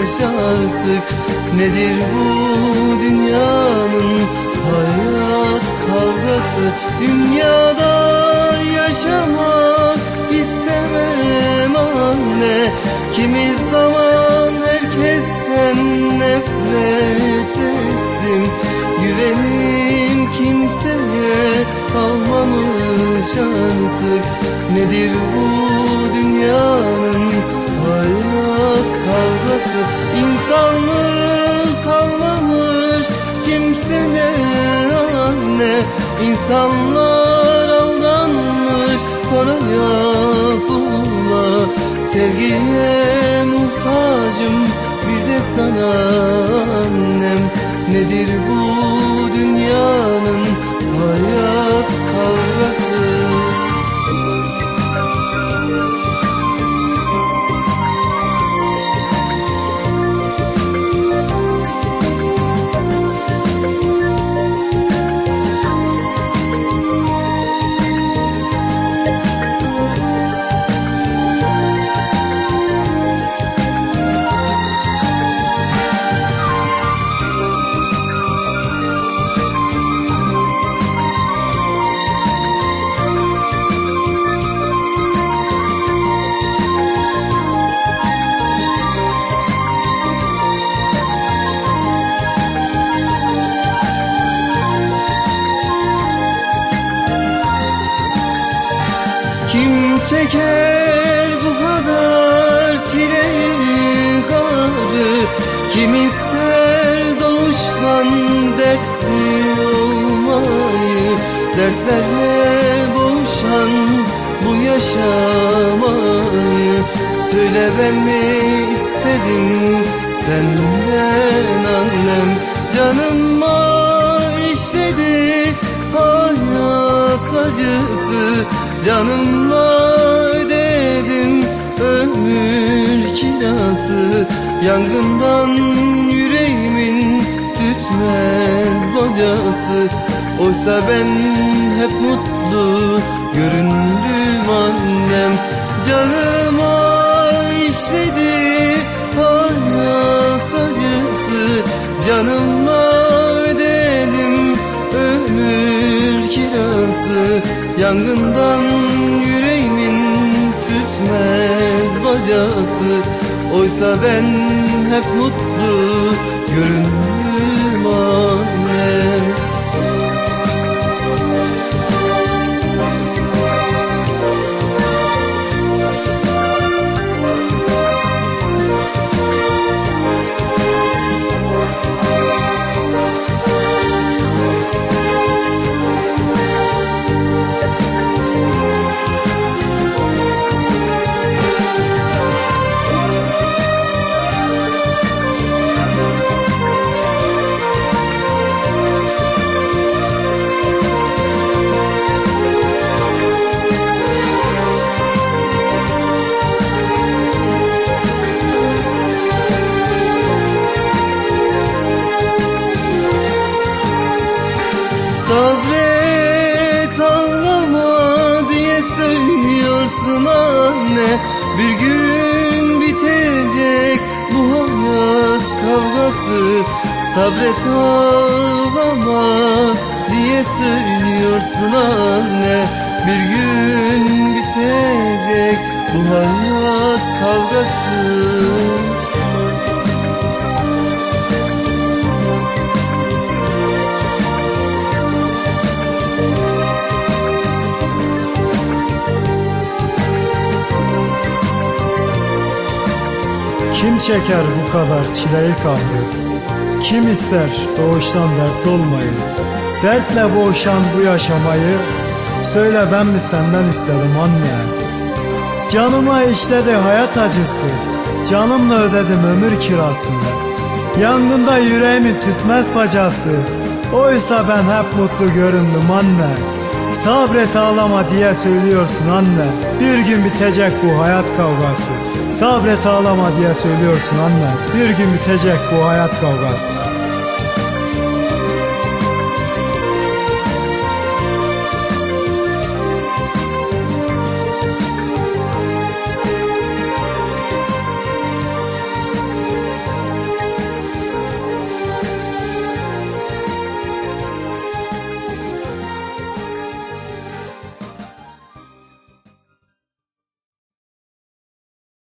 kalmamış artık Nedir bu dünyanın hayat kavgası? Dünyada yaşamak istemem anne. Kimi zaman herkesten nefret ettim. Güvenim kimseye kalmamış artık. Nedir bu dünyanın İnsanlar aldanmış paraya pula Sevgiye muhtacım bir de sana annem. Nedir bu çeker bu kadar çileyi karı Kim ister doğuştan dertli olmayı Dertlerle boğuşan bu yaşamayı. Söyle ben mi istedim senden annem? Canıma işledi hayat acısı. Canımla kirası Yangından yüreğimin tütmez bacası Oysa ben hep mutlu göründüm annem. Canıma işledi hayat acısı. Canımla ödedim ömür kirası. Yangından yüreğimin tütmez bacası Oysa ben hep mutlu göründüm söylüyorsun anne Bir gün bitecek bu hayat kavgası. Sabret ağlama diye söylüyorsun anne. Bir gün bitecek bu hayat kavgası Kim çeker bu kadar çileyi kahrı? Kim ister doğuştan dert olmayı? Dertle boğuşan bu yaşamayı Söyle ben mi senden istedim anne? Canıma işledi hayat acısı Canımla ödedim ömür kirasını Yangında yüreğimi tütmez bacası Oysa ben hep mutlu göründüm anne Sabret ağlama diye söylüyorsun anne. Bir gün bitecek bu hayat kavgası. Sabret ağlama diye söylüyorsun anne. Bir gün bitecek bu hayat kavgası